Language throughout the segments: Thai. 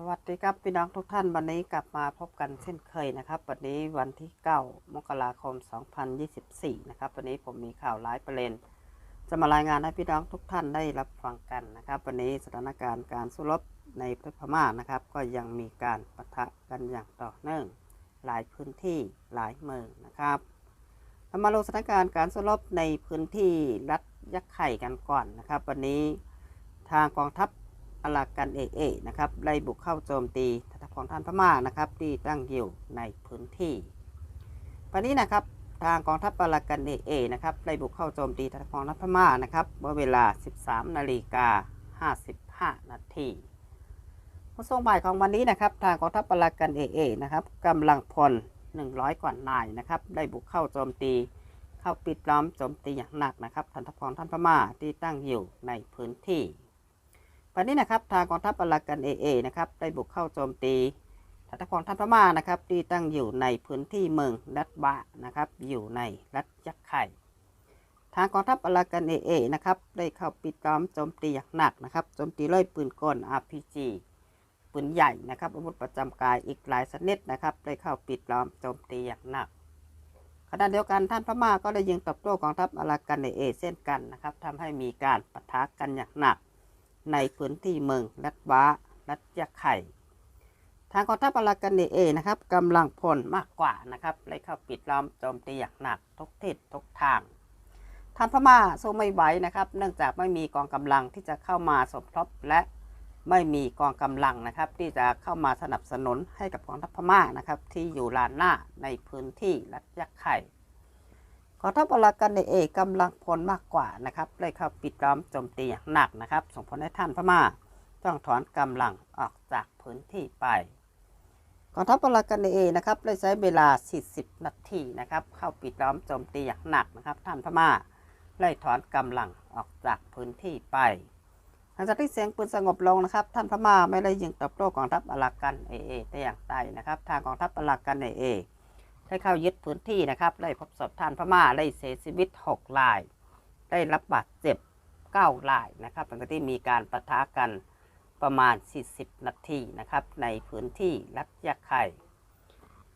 สวัสดีครับพี่น้องทุกท่านวันนี้กลับมาพบกันเช่นเคยนะครับวันนี้วันที่ 9 มกราคม 2024 นะครับวันนี้ผมมีข่าวร้ายประเด็นจะมารายงานให้พี่น้องทุกท่านได้รับฟังกันนะครับ วันนี้สถานการณ์การสู้รบในประเทศพม่านะครับ ก็ยังมีการปะทะกันอย่างต่อเนื่อง หลายพื้นที่หลายเมืองนะครับเรามาลงสถานการณ์การสู้รบในพื้นที่รัฐยักษ์ไข่กันก่อนนะครับ วันนี้ทางกองทัพ อลากันเอเอนะครับไล่บุกเข้าโจมตีทัพของท่านพม่านะครับที่ตั้งอยู่ในพื้นที่วันนี้นะครับทางกองทัพอลากันเอเอนะครับไล่บุกเข้าโจมตีทัพของท่านพม่านะครับเมื่อเวลา 13 นาฬิกา 55 นาทีเมื่อช่วงบ่ายของวันนี้นะครับ ทางกองทัพอลากันเอเอนะครับกำลังพล 100 กว่านายนะครับได้บุกเข้าโจมตี เข้าปิดล้อมโจมตีอย่างหนักนะครับทันทัพของท่านพม่าที่ตั้งอยู่ในพื้นที่ วันนี้นะครับทางกองทัพอลากันเอเอนะครับได้บุกเข้าโจมตีฐานทัพของท่านพม่านะครับที่ตั้งอยู่ในพื้นที่เมืองรัฐบะนะครับอยู่ในรัฐยักษ์ไข่ทางกองทัพอลากันเอเอนะครับได้เข้าปิดล้อมโจมตีอย่างหนักนะครับโจมตีด้วยปืนกล RPG ปืนใหญ่นะครับอาวุธประจำกายอีกหลายชนิดนะครับได้เข้าปิดล้อมโจมตีอย่างหนักขณะเดียวกันท่านพม่าก็ได้ยิงตอบโต้กองทัพอลากันเอเอเช่นกันนะครับทำให้มีการปะทะกันอย่างหนัก ในพื้นที่เมืองรัฐว้ารัฐยะไข่ ทางกองทัพอลากันเอนะครับกำลังพลมากกว่านะครับเลยเข้าปิดล้อมโจมตีอย่างหนักทุกทิศทุกทางทางพม่าสู้ไม่ไหวนะครับ เนื่องจากไม่มีกองกำลังที่จะเข้ามาสมทบและไม่มีกองกำลังนะครับ ที่จะเข้ามาสนับสนุนให้กับกองทัพพม่านะครับ ที่อยู่ลานหน้าในพื้นที่รัฐยะไข่ กองทัพอลากันเอกำลังพลมากกว่านะครับเลยเข้าปิดล้อมโจมตีอย่างหนักนะครับ ส่งผลให้ท่านพม่าต้องถอนกำลังออกจากพื้นที่ไปกองทัพอลากันเอนะครับได้ใช้เวลา 40 นาทีนะครับ เข้าปิดล้อมโจมตีอย่างหนักนะครับ ท่านพม่าไล่ถอนกำลังออกจากพื้นที่ไปหลังจากที่เสียงปืนสงบลงนะครับ ท่านพม่าไม่ได้ยิงตอบโต้กองทัพอลากันเอเอแต่อย่างใดนะครับ ทางกองทัพอลากันเอเอ ได้เข้ายึดพื้นที่นะครับ ได้พบศพท่านพม่าได้เสียชีวิต 6 ราย ได้รับบาดเจ็บ 9 รายนะครับหลังจากที่มีการปะทะกันประมาณ 40 นาทีนะครับ ในพื้นที่รัฐยะไข่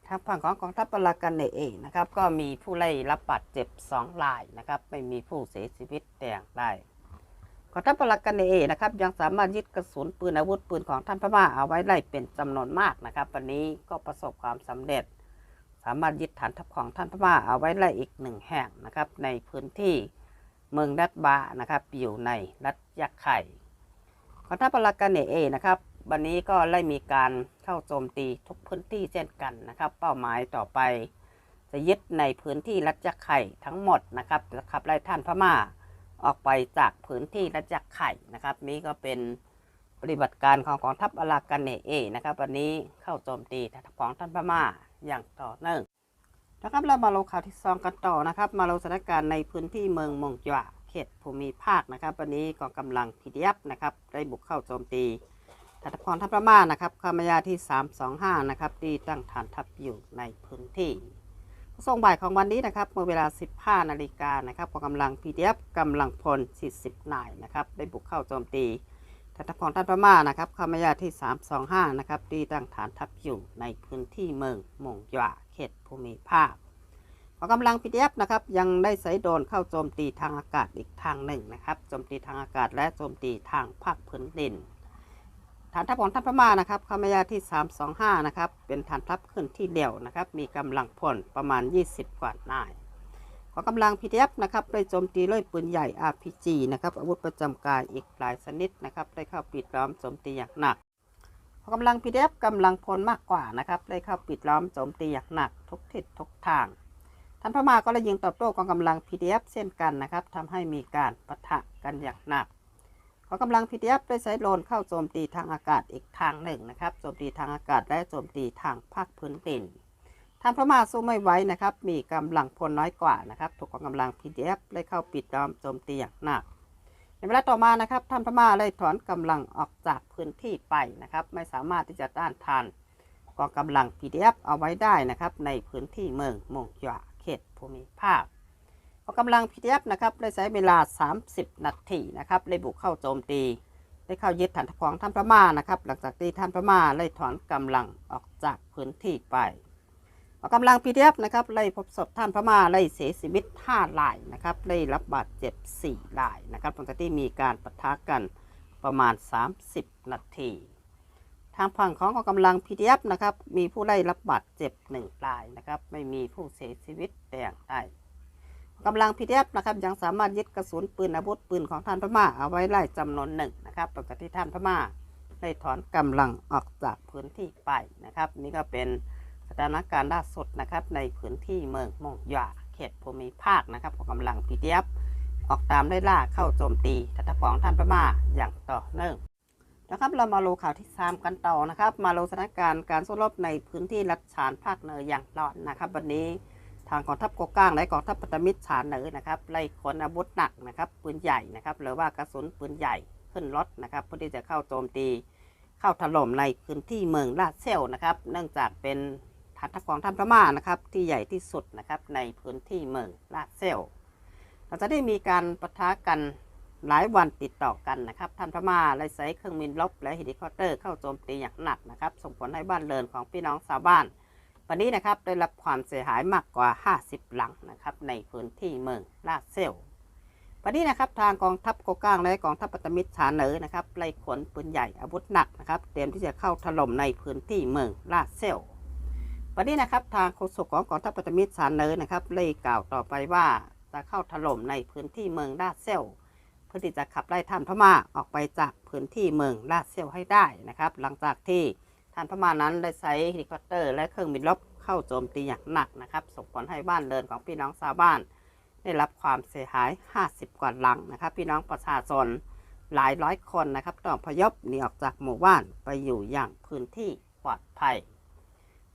ทางฝั่งของกองทัพปรากันเองนะครับ ก็มีผู้ได้รับบาดเจ็บ 2 รายนะครับ ไม่มีผู้เสียชีวิตแต่อย่างใดกองทัพปรากันเองนะครับ ยังสามารถยึดกระสุนปืนอาวุธปืนของท่านพม่าเอาไว้ได้เป็นจำนวนมากนะครับ วันนี้ก็ประสบความสำเร็จ สามารถยึดฐานทัพของท่านพม่าเอาไว้ได้อีกหนึ่งแห่งนะครับ ในพื้นที่เมืองรัฐบานะครับอยู่ในรัฐยะไข่กองทัพปรากันเอนะครับ วันนี้ก็ได้มีการเข้าโจมตีทุกพื้นที่เช่นกันนะครับ เป้าหมายต่อไป จะยึดในพื้นที่รัฐยะไข่ทั้งหมดนะครับและขับไล่ท่านพม่าออกไปจากพื้นที่รัฐยะไข่นะครับ นี้ก็เป็นปฏิบัติการของกองทัพอลากันเอนะครับ วันนี้เข้าโจมตีทัพของท่านพม่า อย่างต่อเนื่องนะครับเรามาลงข่าวที่สองกันต่อนะครับ มาลงสถานการณ์ในพื้นที่เมืองมงจวะเขตภูมิภาคนะครับ วันนี้กองกำลังพีดีเอฟนะครับได้บุกเข้าโจมตีทัพของทัพพม่านะครับคามายาที่ 325 นะครับที่ตั้งฐานทัพอยู่ในพื้นที่ส่งบ่ายของวันนี้นะครับเมื่อเวลา 15 นาฬิกานะครับกองกำลัง PDF กำลังพล 40 นายนะครับได้บุกเข้าโจมตี ฐานทัพของท่านพม่านะครับคามายาที่ 325 นะครับ ที่ตั้งฐานทัพอยู่ในพื้นที่เมืองมงหยวาเขตภูมิภาคกองกำลัง PDF นะครับ ยังได้ใช้โดนเข้าโจมตีทางอากาศอีกทางหนึ่งนะครับโจมตีทางอากาศและโจมตีทางภาคพื้นดิน ฐานทัพของท่านพม่านะครับคามายาที่ 325 นะครับ เป็นฐานทัพขึ้นที่เดี่ยวนะครับ มีกำลังพลประมาณ 20 กว่านาย กองกำลัง PDF นะครับได้โจมตีด้วยปืนใหญ่ RPG นะครับอาวุธประจำกายอีกหลายชนิดนะครับได้เข้าปิดล้อมโจมตีอย่างหนักกองกำลัง PDF กำลังพลมากกว่านะครับได้เข้าปิดล้อมโจมตีอย่างหนัก ทุกทิศทุกทางท่านพม่าก็ได้ยิงตอบโต้กองกำลัง PDF เช่นกันนะครับทำให้มีการปะทะกันอย่างหนักกองกำลัง PDF ได้ใช้โดรนเข้าโจมตีทางอากาศอีกทางหนึ่งนะครับโจมตีทางอากาศและโจมตีทางภาคพื้นดิน ท่านพม่าสู้ไม่ไหวนะครับ มีกำลังพลน้อยกว่านะครับ ถูกกองกำลัง PDF ได้เข้าปิดล้อมโจมตีอย่างหนัก ในเวลาต่อมานะครับท่านพม่าได้ถอนกำลังออกจากพื้นที่ไปนะครับ ไม่สามารถที่จะต้านทานกองกำลัง PDF เอาไว้ได้นะครับ ในพื้นที่เมืองมงหยวาเขตภูมิภาคกองกำลัง PDF นะครับได้ใช้เวลา 30 นาทีนะครับได้บุกเข้าโจมตีได้เข้ายึดฐานทัพของท่านพม่านะครับ หลังจากที่ท่านพม่าไล่ถอนกำลังออกจากพื้นที่ไป กกำลังพีดีเอฟนะครับไล่พบศพท่านพม่าไล่เสียชีวิต5รายนะครับไล่รับบาดเจ็บ4รายนะครับหลังจากที่มีการปะทะกันประมาณ 30 นาที ทางฝั่งของกองกำลัง PDF นะครับมีผู้ได้รับบาดเจ็บหนึ่งรายนะครับไม่มีผู้เสียชีวิตแต่อย่างใดกำลัง PDF นะครับยังสามารถยึดกระสุนปืนอาวุธปืนของท่านพม่าเอาไว้ไล่จำนวนหนึ่งนะครับปกติท่านพม่าได้ถอนกำลังออกจากพื้นที่ไปนะครับ นี่ก็เป็น ถานการณ์ล่าสุดนะครับในพื้นที่เมืองมงหยาเขตภูมิภาคนะครับของกำลัง PDF ออกตามไล่ล่าเข้าโจมตีทัพของท่านพม่าอย่างต่อเนื่องนะครับเรามาดูข่าวที่3กันต่อนะครับมาดูสถานการณ์การสู้รบในพื้นที่รัฐฉานภาคเหนืออย่างร้อนนะครับ วันนี้ทางกองทัพกก้างและกองทัพพัฒมิตรฉานเหนือนะครับไล่ขนอาวุธหนักนะครับปืนใหญ่นะครับหรือว่ากระสุนปืนใหญ่ขึ้นรถนะครับเพื่อที่จะเข้าโจมตี เข้าถล่มในพื้นที่เมืองลาดเซลนะครับ เนื่องจากเป็น ฐานทัพของท่านพม่านะครับ ที่ใหญ่ที่สุดนะครับในพื้นที่เมืองลาดเซลเราจะได้มีการปะทะกันหลายวันติดต่อกันนะครับท่านพม่าได้ใช้เครื่องบินรบและเฮลิคอปเตอร์เข้าโจมตีอย่างหนักนะครับ ส่งผลให้บ้านเรือนของพี่น้องชาวบ้าน วันนี้นะครับได้รับความเสียหายมากกว่า 50 หลังนะครับในพื้นที่เมืองลาดเซลวันนี้นะครับทางกองทัพโกก้างและกองทัพปัตตมิตรชาเหนือนะครับไล่ขนปืนใหญ่อาวุธหนักนะครับเตรียมที่จะเข้าถล่มในพื้นที่เมืองลาดเซล วันนี้นะครับทางโฆษกของกองทัพปัตตมิตรชาเนือนะครับเลยกล่าวต่อไปว่าจะเข้าถล่มในพื้นที่เมืองลาดเซลเพื่อที่จะขับไล่ท่านพม่าออกไปจากพื้นที่เมืองลาดเซลให้ได้นะครับ หลังจากที่ท่านพม่านั้นได้ใช้เฮลิคอปเตอร์ และเครื่องบินรบเข้าโจมตีอย่างหนักนะครับส่งผลให้บ้านเรือนของพี่น้องชาวบ้าน ได้รับความเสียหาย 50 กว่าหลังนะครับ พี่น้องประชาชนหลายร้อยคนนะครับต้องพยพหนีออกจากหมู่บ้านไปอยู่อย่างพื้นที่ปลอดภัย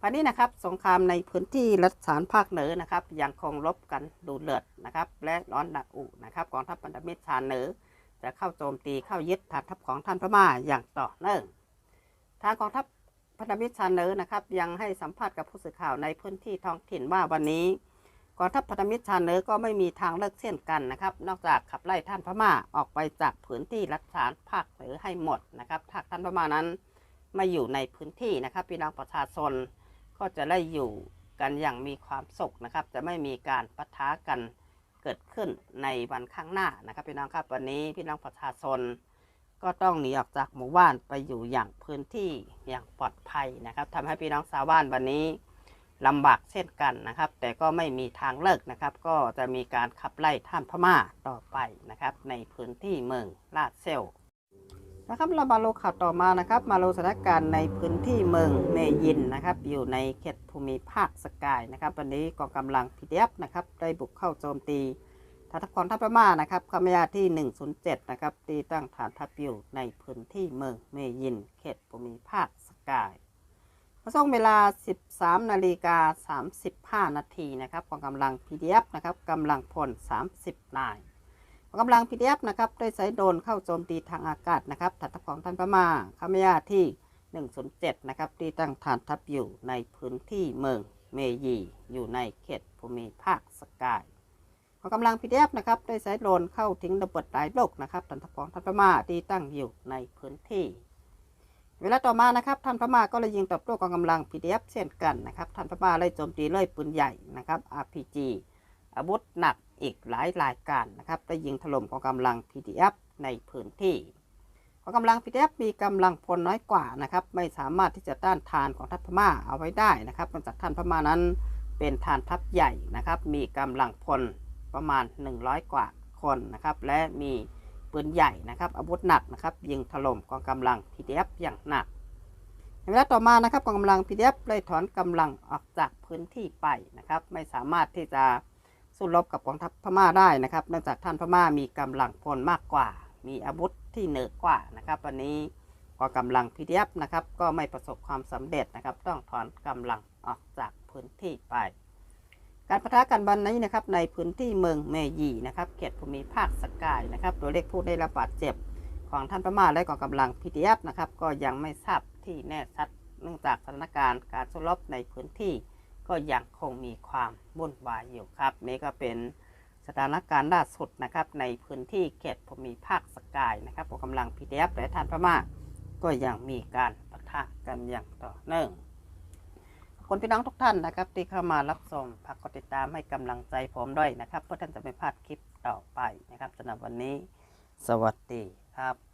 วันนี้นะครับสงครามในพื้นที่รัฐฉานภาคเหนือนะครับยังคงรบกันดูเลือดนะครับ และร้อนดักอุนะครับกองทัพพันธมิตรชาเหนือจะเข้าโจมตีเข้ายึดฐานทัพของท่านพม่าอย่างต่อเนื่องทางกองทัพพันธมิตรชาเหนือนะครับ ยังให้สัมภาษณ์กับผู้สื่อข่าวในพื้นที่ท้องถิ่นว่าวันนี้กองทัพพันธมิตรชาเหนือก็ไม่มีทางเลิกเช่นกันนะครับ นอกจากขับไล่ท่านพม่าออกไปจากพื้นที่รัฐฉานภาคเหนือให้หมดนะครับถ้าท่านพม่านั้นมาอยู่ในพื้นที่นะครับพี่น้องประชาชน ก็จะได้อยู่กันอย่างมีความสุขนะครับ จะไม่มีการปะทะกันเกิดขึ้นในวันข้างหน้านะครับ พี่น้องครับวันนี้พี่น้องประชาชน ก็ต้องหนีออกจากหมู่บ้านไปอยู่อย่างพื้นที่อย่างปลอดภัยนะครับทำให้พี่น้องชาวบ้านวันนี้ลำบากเช่นกันนะครับ แต่ก็ไม่มีทางเลิกนะครับ ก็จะมีการขับไล่ท่านพม่าต่อไปนะครับ ในพื้นที่เมืองลาดเซล นะครับเรามาลงข่าวต่อมานะครับ มาลงสถานการณ์ในพื้นที่เมืองเมยินนะครับ อยู่ในเขตภูมิภาคสกายนะครับ วันนี้กองกำลัง PDF นะครับได้บุกเข้าโจมตีฐานทัพของทัพพม่านะครับคำยาที่ 107 นะครับตีตั้งฐานทัพอยู่ในพื้นที่เมืองเมยิน เขตภูมิภาคสกายมาส่งเวลา 13 นาฬิกา 35 นาทีนะครับกองกำลัง PDF นะครับกำลังพล 30 นาย กำลัง PDF นะครับได้ใช้โดรนเข้าโจมตีทางอากาศนะครับฐานทัพของท่านพม่าคามยาที่ 107 นะครับที่ตั้งฐานทัพอยู่ในพื้นที่เมืองเมยีอยู่ในเขตภูมิภาคสกายกำลัง PDF นะครับได้ใช้โดรนเข้าถึงระเบิดหลายโลกนะครับฐานทัพของท่านพม่าที่ตั้งอยู่ในพื้นที่ เวลาต่อมานะครับท่านพม่าก็เลยยิงตอบโต้กองกำลัง PDF เช่นกันนะครับท่านพม่าเลยโจมตีเลยปืนใหญ่นะครับ RPG อาวุธหนัก อีกหลายรายการนะครับได้ยิงถล่มกองกำลัง PDF ในพื้นที่กองกำลัง PDF มีกำลังพลน้อยกว่านะครับ ไม่สามารถที่จะต้านทานของทัพพม่าเอาไว้ได้นะครับเนื่องจากท่านพม่านั้นเป็นฐานทัพใหญ่นะครับ มีกำลังพลประมาณ 100 กว่าคนนะครับ และมีปืนใหญ่นะครับ อาวุธหนักนะครับ ยิงถล่มกองกำลัง PDF อย่างหนักในเวลาต่อมานะครับกองกำลัง PDF เลยถอนกำลังออกจากพื้นที่ไปนะครับ ไม่สามารถที่จะ สู้รบกับกองทัพพม่าได้นะครับเนื่องจากท่านพม่ามีกำลังพลมากกว่า มีอาวุธที่เหนือกว่านะครับวันนี้กองกำลัง PDF นะครับก็ไม่ประสบความสำเร็จนะครับ ต้องถอนกำลังออกจากพื้นที่ไป การประทะกันวันนี้นะครับในพื้นที่เมืองเมยีนะครับเขตภูมิภาคสกายนะครับตัวเลขผู้ได้รับบาดเจ็บของท่านพม่าและกองกำลัง PDF นะครับก็ยังไม่ทราบที่แน่ชัดเนื่องจากสถานการณ์การสู้รบในพื้นที่ ก็ยังคงมีความวุ่นวายอยู่ครับ นี่ก็เป็นสถานการณ์ล่าสุดนะครับ ในพื้นที่เขตภูมิภาคสกายนะครับผมกำลังพีดีเอฟและทานพม่าก็ยังมีการปะทะกันอย่างต่อเนื่องขอบคุณพี่น้องทุกท่านนะครับ ที่เข้ามารับชมฝากกดติดตามให้กำลังใจผมด้วยนะครับเพื่อท่านจะไม่พลาดคลิปต่อไปนะครับสำหรับวันนี้ สวัสดีครับ